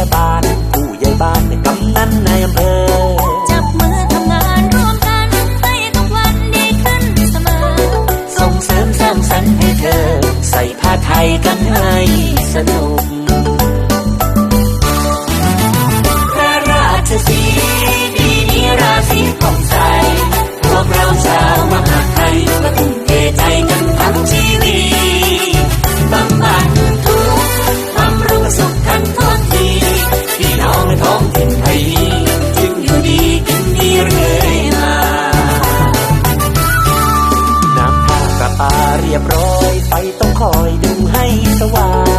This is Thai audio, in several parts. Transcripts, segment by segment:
ศบาล ผู้ใหญ่บ้านกำนันในอำเภอ จับมือทำงานร่วมกันไปทุกวันดีขึ้นเสมอ ส่งเสริมสร้างสรรค์ให้เธอ ใส่ผ้าไทยกันให้สนุก ต้องคอยดูให้สว่าง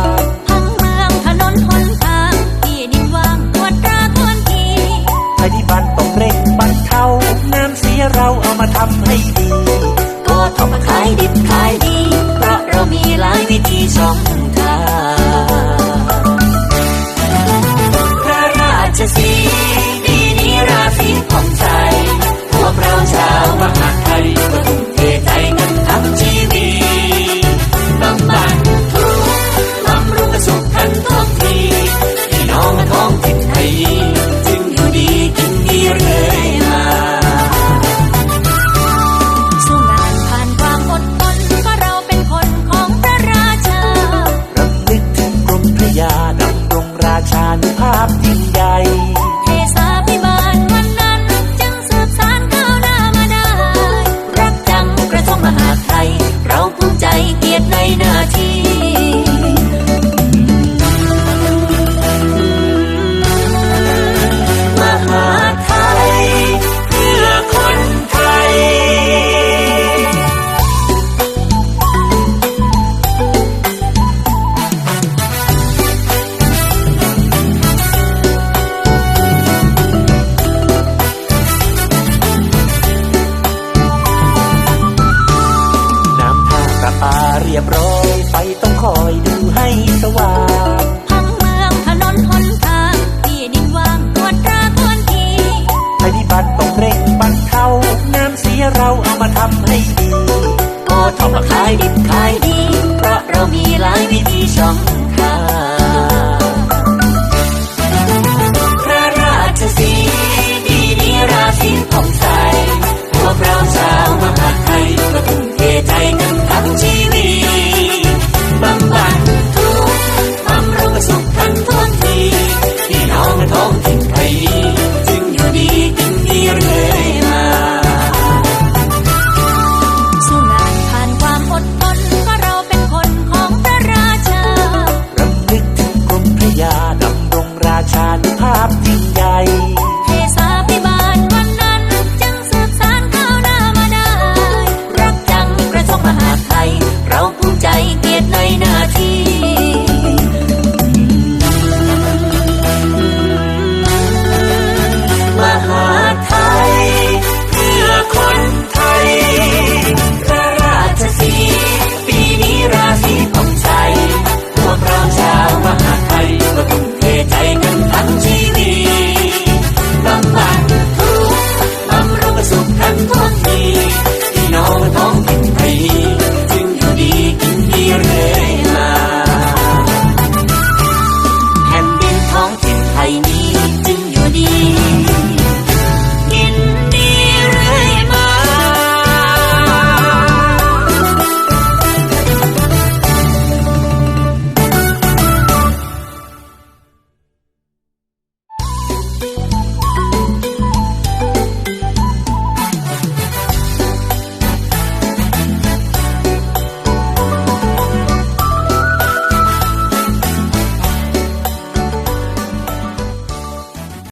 รียบร้อยไฟต้องคอยดูให้สว่างพังเมืองถนนหนทางที่ดินว่างตรวจตราตอนทีภัยพิบัติต้องเร่งบรรเทาน้ำเสียเราเอามาทำให้ดีก็ทำมาขายดิบขายดี เพราะเรามีหลายวิธีช่องทาง เราภูมิใจเกียรติในหน้าที่